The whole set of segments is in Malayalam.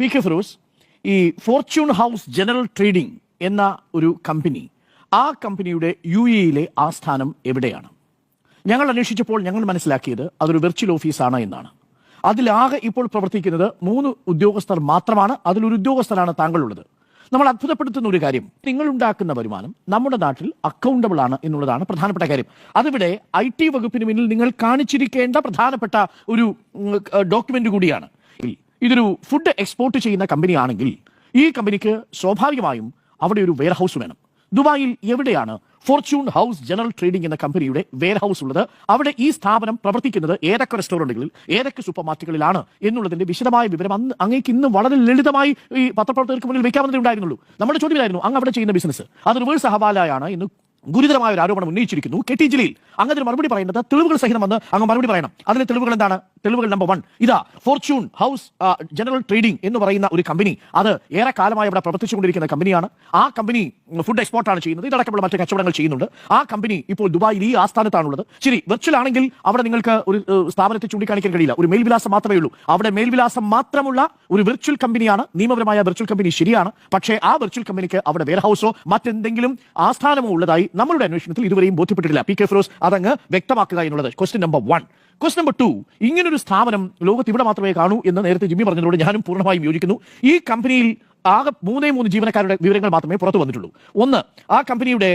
പി കെ ഫിറോസ് ഈ ഫോർച്യൂൺ ഹൗസ് ജനറൽ ട്രേഡിംഗ് എന്ന ഒരു കമ്പനി ആ കമ്പനിയുടെ യു എയിലെ ആസ്ഥാനം എവിടെയാണ്? ഞങ്ങൾ അന്വേഷിച്ചപ്പോൾ ഞങ്ങൾ മനസ്സിലാക്കിയത് അതൊരു വെർച്വൽ ഓഫീസാണ് എന്നാണ്. അതിലാകെ ഇപ്പോൾ പ്രവർത്തിക്കുന്നത് മൂന്ന് ഉദ്യോഗസ്ഥർ മാത്രമാണ് അതിലൊരു ഉദ്യോഗസ്ഥരാണ് താങ്കളുള്ളത്. നമ്മൾ അത്ഭുതപ്പെടുത്തുന്ന ഒരു കാര്യം നിങ്ങൾ ഉണ്ടാക്കുന്ന വരുമാനം നമ്മുടെ നാട്ടിൽ അക്കൗണ്ടബിൾ ആണ് എന്നുള്ളതാണ് പ്രധാനപ്പെട്ട കാര്യം. അതിവിടെ ഐ ടി വകുപ്പിന് മുന്നിൽ നിങ്ങൾ കാണിച്ചിരിക്കേണ്ട പ്രധാനപ്പെട്ട ഒരു ഡോക്യുമെന്റ് കൂടിയാണ്. ഇതൊരു ഫുഡ് എക്സ്പോർട്ട് ചെയ്യുന്ന കമ്പനിയാണെങ്കിൽ ഈ കമ്പനിക്ക് സ്വാഭാവികമായും അവിടെ ഒരു വെയർ ഹൗസ് വേണം. ദുബായിൽ എവിടെയാണ് ഫോർച്യൂൺ ഹൗസ് ജനറൽ ട്രേഡിംഗ് എന്ന കമ്പനിയുടെ വെയർ ഹൗസ് ഉള്ളത്? അവിടെ ഈ സ്ഥാപനം പ്രവർത്തിക്കുന്നത് ഏതൊക്കെ റെസ്റ്റോറന്റുകളിൽ ഏതൊക്കെ സൂപ്പർ മാർക്കറ്റുകളിലാണ് എന്നുള്ളതിന്റെ വിശദമായ വിവരം അന്ന് അങ്ങേക്ക് ഇന്ന് വളരെ ലളിതമായി ഈ പത്രപ്രവർത്തകർക്ക് മുന്നിൽ വെക്കാവുന്നതേ ഉണ്ടായിരുന്നുള്ളൂ നമ്മുടെ ചോദ്യമായിരുന്നു അങ്ങ് അവിടെ ചെയ്യുന്ന ബിസിനസ് അത് റിവേഴ്സ് ഹവാലയാണ് ഇന്ന് ഗുരുതരമായ ഒരു ആരോപണം ഉന്നയിച്ചിരിക്കുന്നു. കെ ടി ജലീൽ അങ്ങനെ മറുപടി പറയുന്നത് തെളിവുകൾ സഹിതം വന്ന് അങ്ങ് മറുപടി പറയണം. അതിലെ തെളിവുകൾ എന്താണ്? തെളിവുകൾ നമ്പർ വൺ ഇതാ ഫോർച്യൂൺ ഹൗസ് ജനറൽ ട്രേഡിംഗ് എന്ന് പറയുന്ന ഒരു കമ്പനി അത് ഏറെ കാലമായി ഇവിടെ പ്രവർത്തിച്ചുകൊണ്ടിരിക്കുന്ന കമ്പനിയാണ് ആ കമ്പനി ഫുഡ് എക്സ്പോർട്ടാണ് ചെയ്യുന്നത്. ഇതടക്കമുള്ള മറ്റു കച്ചവടങ്ങൾ ചെയ്യുന്നുണ്ട്. ആ കമ്പനി ഇപ്പോൾ ദുബായിൽ ഈ ആസ്ഥാനത്താണുള്ളത്. ശരി വെർച്വൽ ആണെങ്കിൽ അവിടെ നിങ്ങൾക്ക് ഒരു സ്ഥാപനത്തെ ചൂണ്ടിക്കാണിക്കാൻ കഴിയില്ല. ഒരു മേൽവിലാസം മാത്രമേ ഉള്ളൂ. അവിടെ മേൽവിലാസം മാത്രമുള്ള ഒരു വെർച്വൽ കമ്പനിയാണ് നിയമപരമായ വെർച്വൽ കമ്പനി ശരിയാണ്. പക്ഷേ ആ വെർച്വൽ കമ്പനിക്ക് അവിടെ വെയർ ഹൗസോ മറ്റെന്തെങ്കിലും ആസ്ഥാനമോ ഉള്ളതായി നമ്മളുടെ അന്വേഷണത്തിൽ ഇതുവരെയും ബോധ്യപ്പെട്ടിട്ടില്ല. പി കെ ഫിറോസ് അതങ്ങ് വ്യക്തമാക്കുക എന്നുള്ളത്. Question number one question number two ഇങ്ങനൊരു സ്ഥാപനം ലോകത്ത് ഇവിടെ മാത്രമേ കാണൂ എന്ന് നേരത്തെ ജിമ്മി പറഞ്ഞതിനോട് ഞാനും പൂർണമായും യോജിക്കുന്നു. ഈ കമ്പനിയിൽ ആകെ മൂന്നേ മൂന്ന് ജീവനക്കാരുടെ വിവരങ്ങൾ മാത്രമേ പുറത്തു വന്നിട്ടുള്ളൂ. ഒന്ന് ആ കമ്പനിയുടെ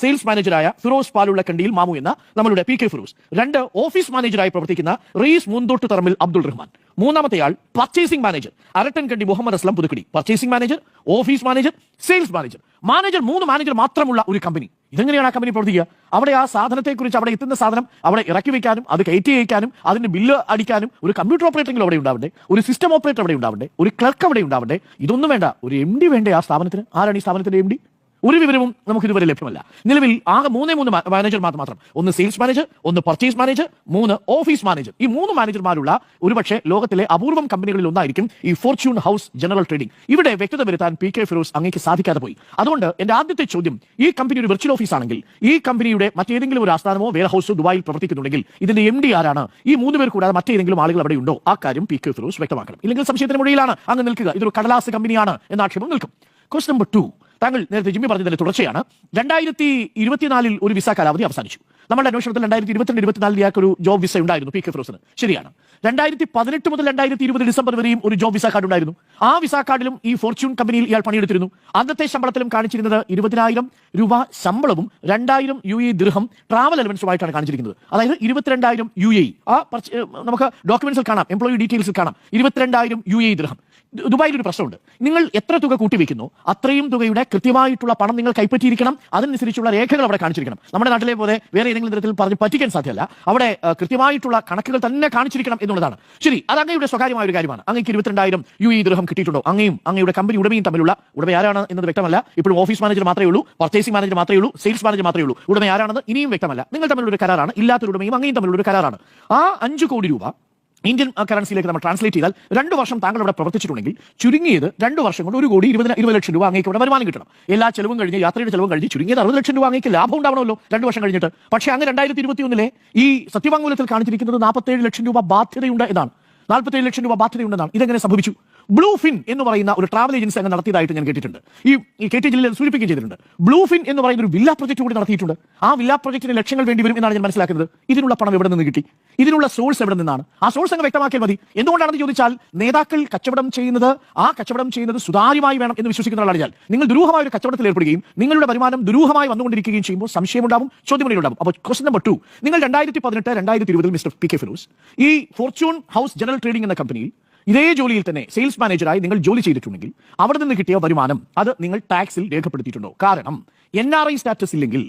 സെയിൽസ് മാനേജറായ ഫിറോസ് പാലുള്ള കണ്ടിയിൽ മാമു എന്ന നമ്മളുടെ പി കെ ഫിറോസ് രണ്ട് ഓഫീസ് മാനേജറായി പ്രവർത്തിക്കുന്ന റീസ് മുന്തോട്ട് തറമിൽ Abdul Rahman. മൂന്നാമത്തെയാൾ purchasing manager Arattan Kandi Muhammad Aslam Puthukkadi. Purchasing manager office manager sales manager manager മൂന്ന് മാനേജർ മാത്രമുള്ള ഒരു കമ്പനി. ഇതെങ്ങനെയാണ് ആ കമ്പനി പ്രവർത്തിക്കുക? അവിടെ ആ സാധനത്തെക്കുറിച്ച് അവിടെ എത്തുന്ന സാധനം അവിടെ ഇറക്കി വെക്കാനും അത് കയറ്റി അയക്കാനും അതിന്റെ ബില്ല് അടിക്കാനും ഒരു കമ്പ്യൂട്ടർ ഓപ്പറേറ്ററെങ്കിലും അവിടെ ഉണ്ടാവണ്ടേ? ഒരു സിസ്റ്റം ഓപ്പറേറ്റർ അവിടെ ഉണ്ടാവണ്ടേ? ഒരു ക്ലർക്ക് അവിടെ ഉണ്ടാവണ്ടേ? ഇതൊന്നും വേണ്ട. ഒരു എം വേണ്ടേ ആ സ്ഥാപനത്തിന്? ആരാണ് ഈ സ്ഥാപനത്തിന്റെ എം ഒരു വിവരവും നമുക്ക് ഇതുവരെ ലഭ്യമല്ല. നിലവിൽ ആകെ മൂന്നേ മൂന്ന് മാനേജർമാർ മാത്രം. ഒന്ന് സെയിൽസ് മാനേജർ ഒന്ന് പർച്ചേസ് മാനേജർ മൂന്ന് ഓഫീസ് മാനേജർ ഈ മൂന്ന് മാനേജർമാരുള്ള ഒരുപക്ഷെ ലോകത്തിലെ അപൂർവം കമ്പനികളിൽ ഒന്നായിരിക്കും ഈ ഫോർച്യൂൺ ഹൗസ് ജനറൽ ട്രേഡിംഗ് ഇവിടെ വ്യക്തത വരുത്താൻ പി കെ ഫിറോസ് അങ്ങേക്ക് സാധിക്കാതെ പോയി. അതുകൊണ്ട് എന്റെ ആദ്യത്തെ ചോദ്യം ഈ കമ്പനി ഒരു വെർച്വൽ ഓഫീസ് ആണെങ്കിൽ ഈ കമ്പനിയുടെ മറ്റേതെങ്കിലും ഒരു ആസ്ഥാനമോ വെയർ ഹൗസോ ദുബായിൽ പ്രവർത്തിക്കുന്നുണ്ടെങ്കിൽ ഇതിന്റെ എം ഡി ആരാണ്? ഈ മൂന്ന് പേർ കൂടാതെ മറ്റേതെങ്കിലും ആളുകൾ അവിടെ ഉണ്ടോ? ആ കാര്യം പി കെ ഫിറോസ് വ്യക്തമാക്കണം. ഇല്ലെങ്കിൽ സംശയത്തിന് മുഴയിലാണ്. അങ്ങ് നിൽക്കുക. ഇതൊരു കടലാസ് കമ്പനിയാണ് എന്ന ആക്ഷേപം നിൽക്കും. ക്വസ്റ്റ് നമ്പർ ടു താങ്കൾ നേരത്തെ ജിമ്മി പറഞ്ഞതിന്റെ തുടർച്ചയാണ്. രണ്ടായിരത്തി ഇരുപത്തിനാലിൽ ഒരു വിസ കാലാവധി അവസാനിച്ചു. നമ്മുടെ അന്വേഷണത്തിൽ രണ്ടായിരത്തി ഇരുപത്തിരണ്ട് ഇരുപത്തിനാലിൽ ഇയാൾക്ക് ഒരു ജോബ് വിസ ഉണ്ടായിരുന്നു പി കെ ഫിറോസിന്. ശരിയാണ്. രണ്ടായിരത്തി പതിനെട്ട് മുതൽ രണ്ടായിരത്തി ഇരുപത് ഡിസംബർ വരെയും ഒരു ജോബ് വിസ കാർഡ് ഉണ്ടായിരുന്നു. ആ വിസ കാർഡിലും ഈ ഫോർച്യൂൺ കമ്പനിയിൽ ഇയാൾ പണിയെടുത്തിരുന്നു. അന്നത്തെ ശമ്പളത്തിലും കാണിച്ചിരുന്നത് ഇരുപതിനായിരം രൂപ ശമ്പളവും രണ്ടായിരം യു എ ദൃഹം ട്രാവൽ അലവൻസുമായിട്ടാണ് കാണിച്ചിരിക്കുന്നത്. അതായത് ഇരുപത്തിരണ്ടായിരം യു എ ആ നമുക്ക് ഡോക്യുമെന്റ്സിൽ കാണാം എംപ്ലോയി ഡീറ്റെയിൽസിൽ കാണാം. ഇരുപത്തിരണ്ടായിരം യു എ ദൃഹം ദുബായിൽ ഒരു പ്രശ്നമുണ്ട്. നിങ്ങൾ എത്ര തുക കൂട്ടിവെക്കുന്നു അത്രയും തുകയുടെ കൃത്യമായിട്ടുള്ള പണം നിങ്ങൾ കൈപ്പറ്റിയിരിക്കണം അതിനനുസരിച്ചുള്ള രേഖകൾ അവിടെ കാണിച്ചിരിക്കണം. നമ്മുടെ നാട്ടിലെ പോലെ വേറെ ഏതെങ്കിലും തരത്തിൽ പറഞ്ഞ് പറ്റിക്കാൻ സാധ്യമല്ല. അവിടെ കൃത്യമായിട്ടുള്ള കണക്കുകൾ തന്നെ കാണിച്ചിരിക്കണം എന്നുള്ളതാണ്. ശരി അത് അങ്ങയുടെ സ്വകാര്യമായ ഒരു കാര്യമാണ്. അങ്ങേക്ക് ഇരുപത്തിരണ്ടായിരം യു ഇ ദൃഹം കിട്ടിയിട്ടുണ്ടോ? അങ്ങയും അങ്ങയുടെ കമ്പനി ഉടമയും തമ്മിലുള്ള ഉടമ ആരാണ് എന്നത് വ്യക്തമല്ല. ഇപ്പോഴും ഓഫീസ് മാനേജർ മാത്രമേ ഉള്ളൂ പർച്ചേസിംഗ് മാനേജർ മാത്രമേ ഉള്ളൂ സെയിൽസ് മാനേജർ മാത്രമേ ഉള്ളൂ. ഉടമ ആരാണെന്ന് ഇനിയും വ്യക്തമല്ല. നിങ്ങൾ തമ്മിലുള്ള ഒരു കരാറാണ്. ഇല്ലാത്തൊരു ഉടമയും അങ്ങയും തമ്മിലുള്ള ഒരു കരാറാണ്. ആ അഞ്ച് കോടി രൂപ ഇന്ത്യൻ കറൻസിയിലേക്ക് നമ്മൾ ട്രാൻസ്ലേറ്റ് ചെയ്താൽ രണ്ട് വർഷം താങ്കൾ ഇവിടെ പ്രവർത്തിച്ചിട്ടുണ്ടെങ്കിൽ ചുരുങ്ങിയത് രണ്ട് വർഷം കൊണ്ട് ഒരു കോടി ഇരുപത് ഇരുപത് ലക്ഷം രൂപ അങ്ങേക്ക് ഇവിടെ വരുമാനം കിട്ടണം. എല്ലാ ചെലവും കഴിഞ്ഞ് യാത്രയുടെ ചെലവും കഴിഞ്ഞ് ചുരുങ്ങിയത് അറുപത് ലക്ഷം രൂപ അങ്ങേക്ക് ലാഭം ഉണ്ടാവണമല്ലോ രണ്ട് വർഷം കഴിഞ്ഞിട്ട്. പക്ഷേ അങ്ങ് രണ്ടായിരത്തി ഇരുപത്തി ഒന്നിലെ ഈ സത്യവാങ്മൂലത്തിൽ കാണിച്ചിരിക്കുന്നത് നാൽപ്പത്തേഴ് ലക്ഷം രൂപ ബാധ്യതയുണ്ട് എന്നാണ്. നാൽപ്പത്തേഴ് ലക്ഷം രൂപ ബാധ്യതയുണ്ടെന്നാണ്. ഇതെങ്ങനെ സംഭവിച്ചു? ബ്ലൂ ഫിൻ എന്ന് പറയുന്ന ഒരു ട്രാവൽ ഏജൻസി അങ്ങ് നടത്തിയതായിട്ട് ഞാൻ കേട്ടിട്ടുണ്ട്. ഈ കെ ടി ജില്ലയിൽ സൂചിപ്പിക്കുകയും ചെയ്തിട്ടുണ്ട്. ബ്ലൂ ഫിൻ എന്ന് പറയുന്ന ഒരു വില്ല പ്രൊജക്ട് കൂടി നടത്തിയിട്ടുണ്ട്. ആ വില്ല പ്രൊജക്ടിന് ലക്ഷങ്ങൾ വേണ്ടി വരും എന്നാണ് ഞാൻ മനസ്സിലാക്കുന്നത്. ഇതിനുള്ള പണം എവിടെ നിന്ന് കിട്ടി? ഇതിനുള്ള സോഴ്സ് എവിടെ നിന്നാണ്? ആ സോഴ്സ് അങ്ങ് വ്യക്തമാക്കിയാൽ മതി. എന്തുകൊണ്ടാണെന്ന് ചോദിച്ചാൽ നേതാക്കൾ കച്ചവടം ചെയ്യുന്നത് ആ കച്ചവടം ചെയ്യുന്നത് സുതാര്യമായി വേണം എന്ന് വിശ്വസിക്കുന്ന ആളാണ് നിങ്ങൾ ദുരൂഹമായ ഒരു കച്ചവടത്തിൽ ഏർപ്പെടുകയും നിങ്ങളുടെ വരുമാനം ദുരൂഹമായി വന്നുകൊണ്ടിരിക്കുകയും ചെയ്യുമ്പോൾ സംശയമുണ്ടാവും ചോദ്യമുണ്ടാവും അപ്പോൾ ക്വസ്റ്റൻ നമ്പർ ടു നിങ്ങൾ രണ്ടായിരത്തി പതിനെട്ട് രണ്ടായിരത്തി ഇരുപതിൽ മിസ്റ്റർ പി കെ ഫിറോസ് ഈ ഫോർച്യൂൺ ഹൗസ് ജനറൽ ട്രേഡിംഗ് എന്ന കമ്പനിയിൽ ഇതേ ജോലിയിൽ തന്നെ സെയിൽസ് മാനേജറായി നിങ്ങൾ ജോലി ചെയ്തിട്ടുണ്ടെങ്കിൽ അവിടെ നിന്ന് കിട്ടിയ വരുമാനം അത് നിങ്ങൾ ടാക്സിൽ രേഖപ്പെടുത്തിയിട്ടുണ്ടോ? കാരണം എൻ ആർ ഐ സ്റ്റാറ്റസ് ഇല്ലെങ്കിൽ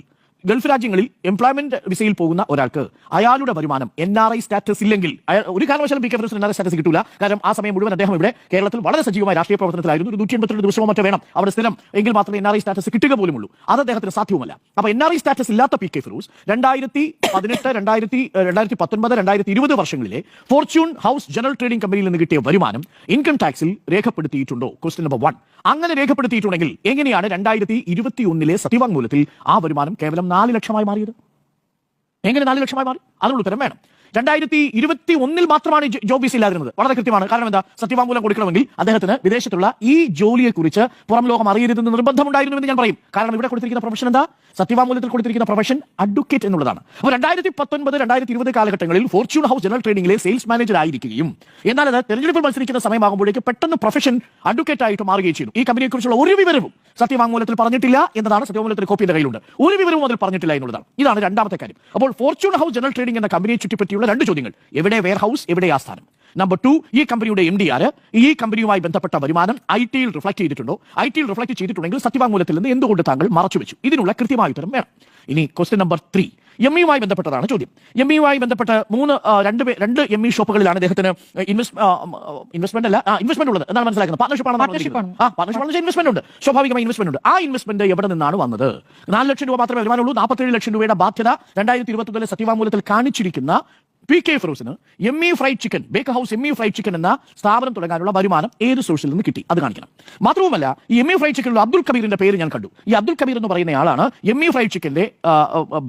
ഗൾഫ് രാജ്യങ്ങളിൽ എംപ്ലോയ്മെന്റ് വിസയിൽ പോകുന്ന ഒരാൾക്ക് അയാളുടെ വരുമാനം എൻ ആർ ഐ സ്റ്റാറ്റസ് ഇല്ലെങ്കിൽ ഒരു കാരണവശാലും പി കെ ഫിറോസിന് എൻ ആർ സ്റ്റാറ്റസ് കിട്ടില്ല കാരണം ആ സമയം മുഴുവൻ അദ്ദേഹം ഇവിടെ കേരളത്തിൽ വളരെ സജീവമായ രാഷ്ട്രീയ പ്രവർത്തനത്തിലായിരുന്നു. ഒരു നൂറ്റി എൺപത്തിരണ്ട് ദിവസമോ മറ്റോ വേണം അവിടെ സ്ഥിരം. എങ്കിൽ മാത്രമേ എൻ ആർ ഐ സ്റ്റാറ്റസ് കിട്ടുക പോലുമുള്ളൂ. അത് അദ്ദേഹത്തിന് സാധ്യവുമല്ല. അപ്പോൾ എൻ ആർ ഐ സ്റ്റാറ്റസ് ഇല്ലാത്ത പി കെ ഫിറോസ് രണ്ടായിരത്തി പതിനെട്ട് രണ്ടായിരത്തി രണ്ടായിരത്തി പത്തൊൻപത് രണ്ടായിരത്തി ഇരുപത് വർഷങ്ങളിലെ ഫോർച്യൂൺ ഹൗസ് ജനറൽ ട്രേഡിംഗ് കമ്പനിയിൽ നിന്ന് കിട്ടിയ വരുമാനം ഇൻകം ടാക്സിൽ രേഖപ്പെടുത്തിയിട്ടുണ്ടോ? ക്വസ്റ്റ്യൻ നമ്പർ വൺ അങ്ങനെ രേഖപ്പെടുത്തിയിട്ടുണ്ടെങ്കിൽ എങ്ങനെയാണ് രണ്ടായിരത്തി ഇരുപത്തി ഒന്നിലെ സത്യവാങ്മൂലത്തിൽ ആ വരുമാനം കേവലം നാല് ലക്ഷമായി മാറിയത്? എങ്ങനെ നാല് ലക്ഷമായി മാറി? അതിനുള്ള ഉത്തരം വേണം. രണ്ടായിരത്തി ഇരുപത്തി ഒന്നിൽ മാത്രമാണ് ജോബ് വിസ ഇല്ലാതിരുന്നത്. വളരെ കൃത്യമാണ്. കാരണം എന്താ? സത്യവാങ്മൂലം കൊടുക്കണമെങ്കിൽ അദ്ദേഹത്തിന് വിദേശത്തുള്ള ഈ ജോലിയെക്കുറിച്ച് പുറം ലോകം അറിയരുതെന്ന് നിർബന്ധമുണ്ടായിരുന്നു എന്ന് ഞാൻ പറയും. കാരണം ഇവിടെ കൊടുത്തിരിക്കുന്ന പ്രൊഫഷൻ എന്താ? സത്യവാങ്മൂലത്തിൽ കൊടുത്തിരിക്കുന്ന പ്രൊഫഷൻ അഡ്വക്കേറ്റ് എന്നുള്ളതാണ്. അപ്പോൾ രണ്ടായിരത്തി പത്തൊൻപത് രണ്ടായിരത്തി ഇരുപത് കാലഘട്ടങ്ങളിൽ ഫോർച്യൂൺ ഹൗസ് ജനറൽ ട്രേഡിംഗിലെ സെയിൽസ് മാനേജർ ആയിരിക്കുകയും എന്നാൽ അത് തെരഞ്ഞെടുപ്പിൽ മത്സരിക്കുന്ന സമയമാകുമ്പോഴേക്ക് പെട്ടെന്ന് പ്രൊഫഷൻ അഡ്വക്കേറ്റ് ആയിട്ട് മാറുകയും ചെയ്തു. ഈ കമ്പനിയെക്കുറിച്ചുള്ള ഒരു വിവരവും സത്യവാങ്മൂലത്തിൽ പറഞ്ഞിട്ടില്ല എന്നതാണ് സത്യവാങ്മൂലത്തിൽ കോപ്പി എന്റെ കയ്യിലുണ്ട്. ഒരു വിവരവും അതിൽ പറഞ്ഞിട്ടില്ല എന്നുള്ളതാണ്. ഇതാണ് രണ്ടാമത്തെ കാര്യം. അപ്പോൾ ഫോർച്യൂൺ ഹൗസ് ജനറൽ ട്രേഡിംഗ് എന്ന കമ്പനിയെ ചുറ്റിപ്പറ്റിയുള്ള രണ്ട് ചോദ്യങ്ങൾ. എവിടെ വെയർ ഹൗസ് എവിടെ ആസ്ഥാനം? നമ്പർ ടു ഈ കമ്പനിയുടെ എം ഡി ആര്? ഈ കമ്പനിയുമായി ബന്ധപ്പെട്ട വരുമാനം ഐ ടിയിൽ റിഫ്ലക്ട് ചെയ്തിട്ടുണ്ടോ? ഐ ടിയിൽ റിഫ്ലക്ട് ചെയ്തിട്ടുണ്ടെങ്കിൽ സത്യവാങ്മൂലത്തിൽ നിന്ന് എന്തുകൊണ്ട് താങ്കൾ മറച്ചുവെച്ചു? ഇതിനുള്ള കൃത്യമായ ഉത്തരം വേണം. ഇനി ക്വസ്റ്റ്യൻ നമ്പർ ത്രീ എം ഇയുമായി ബന്ധപ്പെട്ടതാണ് ചോദ്യം. എം ഇയുമായി ബന്ധപ്പെട്ട് മൂന്ന് രണ്ട് രണ്ട് എം ഇ ഷോപ്പുകളിലാണ് അദ്ദേഹത്തിന് ഇൻവെസ്റ്റ്മെന്റ് അല്ല ഇൻവെസ്റ്റ്മെന്റ് ഉള്ളത്. എന്നാണ് മനസ്സിലാക്കുന്നത്? പാർട്ണർഷിപ്പ് ആണ്. Partnership ആണ്. ഇൻവെസ്റ്റ്മെന്റ് ഉണ്ട്. സ്വാഭാവികമായി ഇൻവെസ്റ്റ്മെന്റ് ഉണ്ട്. ആ ഇൻവെസ്റ്റ്മെന്റ് എവിടെ നിന്നാണ് വന്നത്? നാല് ലക്ഷം രൂപ മാത്രമേ വരുമാനമുള്ളൂ. നാൽപ്പത്തേഴ് ലക്ഷം രൂപയുടെ ബാധ്യത രണ്ടായിരത്തി ഇരുപത്തൊന്നിലെ സത്യവാങ്മൂലത്തിൽ കാണിച്ചിരിക്കുന്ന P K ഫിറോസിന് M E fried chicken bake house M E fried chicken എന്ന സ്ഥാപനം തുടങ്ങാനുള്ള വരുമാനം ഏത് സോഴ്സിൽ നിന്ന് കിട്ടി? അത് കാണിക്കണം. മാത്രവുമല്ല ഈ എം ഇ ഫ്രൈഡ് ചിക്കനിലുള്ള അബ്ദുൾ കബീറിന്റെ പേര് ഞാൻ കണ്ടു. ഈ അബ്ദുൾ കബീർ എന്ന് പറയുന്ന ആളാണ് എം ഇ ഫ്രൈഡ് ചിക്കന്റെ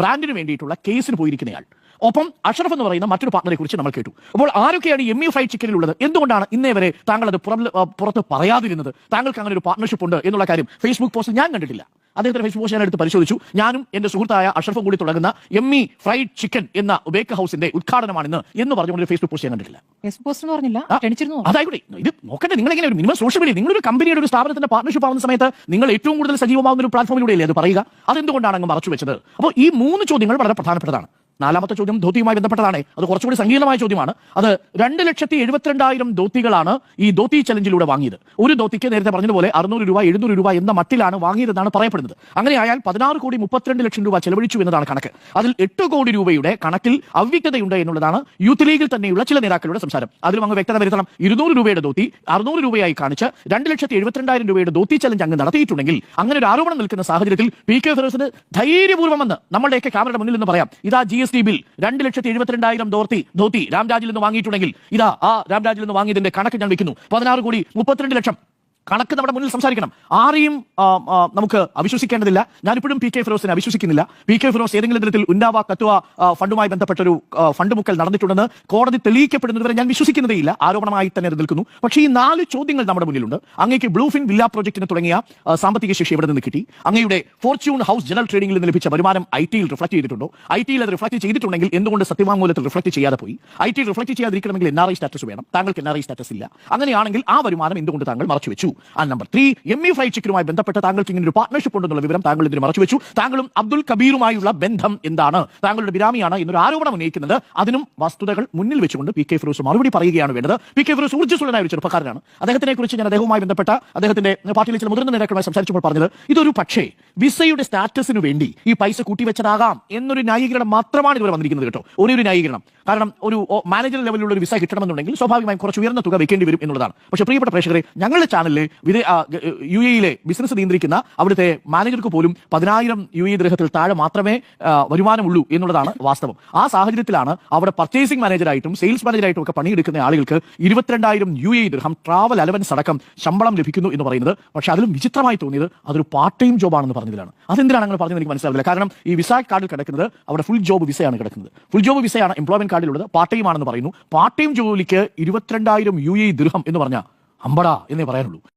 ബ്രാൻഡിന് വേണ്ടിയിട്ടുള്ള കേസിന് പോയിരിക്കുന്നയാൾ. ഒപ്പം അഷറഫ് എന്ന് പറയുന്ന മറ്റൊരു പാർട്ണറെ കുറിച്ച് നമ്മൾ കേട്ടു. അപ്പോൾ ആരൊക്കെയാണ് എം ഇ ഫ്രൈഡ് ചിക്കനിലുള്ളത് എന്തുകൊണ്ടാണ് ഇന്നേ വരെ താങ്കൾ അത് പുറം പുറത്ത് പറയാതിരുന്നത്? താങ്കൾക്ക് അങ്ങനെ ഒരു പാർട്ണർഷിപ്പ് ഉണ്ട് എന്നുള്ള കാര്യം ഫേസ്ബുക്ക് പോസ്റ്റ് ഞാൻ കണ്ടിട്ടില്ല. അദ്ദേഹത്തിന്റെ ഫേസ്ബുക്ക് പോസ്റ്റ് ഞാൻ എടുത്ത് പരിശോധിച്ചു. ഞാനും എന്റെ സുഹൃത്തായ അഷറഫും കൂടി തുടങ്ങുന്ന എം ഇ ഫ്രൈഡ് ചിക്കൻ എന്ന ബേക്ക് ഹൗസിന്റെ ഉദ്ഘാടനമാണെന്ന് എന്ന് പറഞ്ഞുകൊണ്ട് ഫേസ്ബുക്ക് പോസ്റ്റ് ഞാൻ കണ്ടിട്ടില്ല. അതായിക്കോട്ടെ. ഇത് നോക്കട്ടെ നിങ്ങൾ എങ്ങനെ ഒരു മിനിമം സോഷ്യൽ മീഡിയ നിങ്ങളൊരു കമ്പനിയുടെ ഒരു സ്ഥാപനത്തിന്റെ പാർട്ണർഷിപ്പ് ആവുന്ന സമയത്ത് നിങ്ങൾ ഏറ്റവും കൂടുതൽ സജീവമാകുന്ന ഒരു പ്ലാറ്റ്ഫോമിലൂടെയല്ലേ അത് പറയുക? അതെന്തുകൊണ്ടാണ് അങ്ങ് മറച്ചു വെച്ചത്? അപ്പോൾ ഈ മൂന്ന് ചോദ്യങ്ങൾ വളരെ പ്രധാനപ്പെട്ടതാണ്. നാലാമത്തെ ചോദ്യം ധോത്തിയുമായി ബന്ധപ്പെട്ടതാണ്. അത് കുറച്ചുകൂടി സങ്കീർണമായ ചോദ്യമാണ്. അത് രണ്ട് ലക്ഷത്തി എഴുപത്തിരണ്ടായിരം ധോത്തികളാണ് ഈ ധോത്തി ചലഞ്ചിലൂടെ വാങ്ങിയത്. ഒരു ധോത്തിക്ക് നേരത്തെ പറഞ്ഞതുപോലെ അറുന്നൂറ് രൂപ എഴുന്നൂറ് രൂപ എന്ന മട്ടിലാണ് വാങ്ങിയതെന്നാണ് പറയപ്പെടുന്നത്. അങ്ങനെയായാൽ പതിനാറ് കോടി മുപ്പത്തിരണ്ട് ലക്ഷം രൂപ ചെലവഴിച്ചു എന്നതാണ് കണക്ക്. അതിൽ എട്ട് കോടി രൂപയുടെ കണക്കിൽ അവ്യക്തതയുണ്ട് എന്നുള്ളതാണ് യൂത്ത് ലീഗിൽ തന്നെയുള്ള ചില നേതാക്കളുടെ സംസാരം. അതിലും അങ്ങ് വ്യക്തത വരുത്തണം. ഇരുന്നൂറ് രൂപയുടെ ധോത്തി അറുന്നൂറ് രൂപയായി കാണിച്ച് രണ്ട് ലക്ഷത്തി എഴുപത്തിരണ്ടായിരം രൂപയുടെ ധോത്തി ചലഞ്ച് അങ്ങ് നടത്തിയിട്ടുണ്ടെങ്കിൽ അങ്ങനെ ഒരു ആരോപണം നിൽക്കുന്ന സാഹചര്യത്തിൽ പി കെ ഫിറോസിന് ധൈര്യപൂർവം എന്ന് നമ്മളുടെയൊക്കെ ക്യാമറയുടെ മുന്നിൽ നിന്ന് പറയാം. ഇതാ ജി ടി ബിൽ രണ്ട് ലക്ഷത്തി എഴുപത്തിരണ്ടായിരം ധോർത്തി ധോത്തി രാംരാജിൽ നിന്ന് വാങ്ങിയിട്ടുണ്ടെങ്കിൽ ഇതാ ആ രാംരാജിൽ നിന്ന് വാങ്ങിയതിന്റെ കണക്ക് ഞാൻ വെക്കുന്നു. പതിനാറ് കോടി മുപ്പത്തിരണ്ട് ലക്ഷം. കണക്ക് നമ്മുടെ മുന്നിൽ സംസാരിക്കണം. ആരെയും നമുക്ക് അവിശ്വസിക്കേണ്ടതില്ല. ഞാനിപ്പോഴും പി കെ ഫിറോസിനെ അവിശ്വസിക്കുന്നില്ല. പി കെ ഫിറോസ് ഏതെങ്കിലും തരത്തിൽ ഉന്നാവ കത്തുവ ഫണ്ടുമായി ബന്ധപ്പെട്ട ഒരു ഫണ്ട് മുക്കൽ നടന്നിട്ടുണ്ടെന്ന് കോടതി തെളിയിക്കപ്പെടുന്നതുവരെ ഞാൻ വിശ്വസിക്കുന്നതേയില്ല ആരോപണമായി തന്നെ നിൽക്കുന്നു പക്ഷേ ഈ നാല് ചോദ്യങ്ങൾ നമ്മുടെ മുന്നിലുണ്ട്. അങ്ങേക്ക് ബ്ലൂഫിൻ വില്ല പ്രോജക്റ്റിന് തുടങ്ങിയ സാമ്പത്തിക ശേഷി എവിടെ നിന്ന് കിട്ടി. അങ്ങയുടെ ഫോർച്യൂൺ ഹൗസ് ജനറൽ ട്രേഡിംഗിൽ നിന്ന് ലഭിച്ച വരുമാനം ഐ ടിയിൽ റിഫ്ലക്ട് ചെയ്തിട്ടുണ്ടോ? ഐ ടിയിൽ അത് റിഫ്ലക്ട് ചെയ്തിട്ടുണ്ടെങ്കിൽ എന്തുകൊണ്ട് സത്യവാങ്മൂലത്തിൽ റിഫ്ലക്ട് ചെയ്യാതെ പോയി? ഐ ടി റിഫ്ലക്ട് ചെയ്യാതിരിക്കണമെങ്കിൽ എൻ ആർ ഐ സ്റ്റാറ്റസ് വേണം. താങ്കൾക്ക് എൻ ആർ ഐ സ്റ്റാറ്റസ് ഇല്ല. അങ്ങനെയാണെങ്കിൽ ആ വരുമാനം എന്തുകൊണ്ട് താങ്കൾ മറച്ചു വെച്ചു ആ number three M E fry ചിക്കനുമായി ബന്ധപ്പെട്ട് താങ്കൾക്ക് ഇങ്ങനെ ഒരു പാർട്ട്ണർഷിപ്പ് ഉണ്ടെന്നുള്ള വിവരം താങ്കൾ ഇതിന് മറച്ചു വെച്ചു. താങ്കളും അബ്ദുൽ കബീറുമായുള്ള ബന്ധം എന്താണ്? താങ്കളുടെ ബിരാമിയാണ് എന്നൊരു ആരോപണം ഉന്നയിക്കുന്നത്. അതിനും വസ്തുതകൾ മുന്നിൽ വെച്ചുകൊണ്ട് പി കെ ഫിറോസ് മറുപടി പറയുകയാണ് വേണ്ടത്. പി കെ ഫിറോസ് ഊർജസ്വലനായ ഒരു ചെറുപ്പക്കാരനാണ്. അദ്ദേഹത്തിനെ കുറിച്ച് ഞാൻ അദ്ദേഹവുമായി ബന്ധപ്പെട്ട അദ്ദേഹത്തിന്റെ പാർട്ടിയിലെ ചില മുതിർന്ന നേതാക്കളുമായി സംസാരിച്ചപ്പോൾ പറഞ്ഞത് ഇതൊരു പക്ഷേ വിസയുടെ സ്റ്റാറ്റസിന് വേണ്ടി ഈ പൈസ കൂട്ടിവെച്ചതാകാം എന്നൊരു ന്യായീകരണം മാത്രമാണ് ഇതുവരെ വന്നിരിക്കുന്നത് കേട്ടോ. ഒരേ ഒരു ന്യായീകരണം. കാരണം ഒരു മാനേജർ ലെവലിലുള്ള ഒരു വിസ കിട്ടണമെന്നുണ്ടെങ്കിൽ സ്വാഭാവികമായും കുറച്ച് ഉയർന്ന തുക വെക്കേണ്ടി വരും എന്നുള്ളതാണ്. പക്ഷേ പ്രിയപ്പെട്ട പ്രേക്ഷകരെ ഞങ്ങളുടെ ചാനലിലെ ആ, യു എയിലെ ബിസിനസ് നിയന്ത്രിക്കുന്ന അവിടുത്തെ മാനേജർക്ക് പോലും പതിനായിരം യു എ ഗ്രഹത്തിൽ താഴെ മാത്രമേ വരുമാനമുള്ളൂ എന്നുള്ളതാണ് വാസ്തവം. ആ സാഹചര്യത്തിലാണ് അവിടെ പർച്ചേസിംഗ് മാനേജറായിട്ടും സെയിൽസ് മാനേജറായിട്ടും ഒക്കെ പണിയെടുക്കുന്ന ആളുകൾക്ക് ഇരുപത്തിരണ്ടായിരം യു എ ദൃഹം ട്രാവൽ അലവൻസ് അടക്കം ശമ്പളം ലഭിക്കുന്നു എന്ന് പറയുന്നത്. പക്ഷേ അതിലും വിചിത്രമായി തോന്നിയത് അതൊരു പാർട്ട് ടൈം ജോബാണെന്ന് പറഞ്ഞതിലാണ്. അതെന്തിനാണ് അങ്ങനെ പറഞ്ഞത് എനിക്ക് മനസ്സിലാവില്ല. കാരണം ഈ വിസ കാർഡിൽ കിടക്കുന്നത് അവിടെ ഫുൾ ജോബ് വിസയാണ് കിടക്കുന്നത്. ഫുൾ ജോബ് വിസയാണ് എംപ്ലോയ്മെന്റ് കാർഡിലുള്ളത് പാർട്ട് ടൈം ആണെന്ന് പറയുന്നു. പാർട്ട് ടൈം ജോലിക്ക് ഇരുപത്തിരണ്ടായിരം യു എ ദൃഹം എന്ന് പറഞ്ഞാൽ അമ്പടാ എന്നേ പറയാനുള്ളൂ.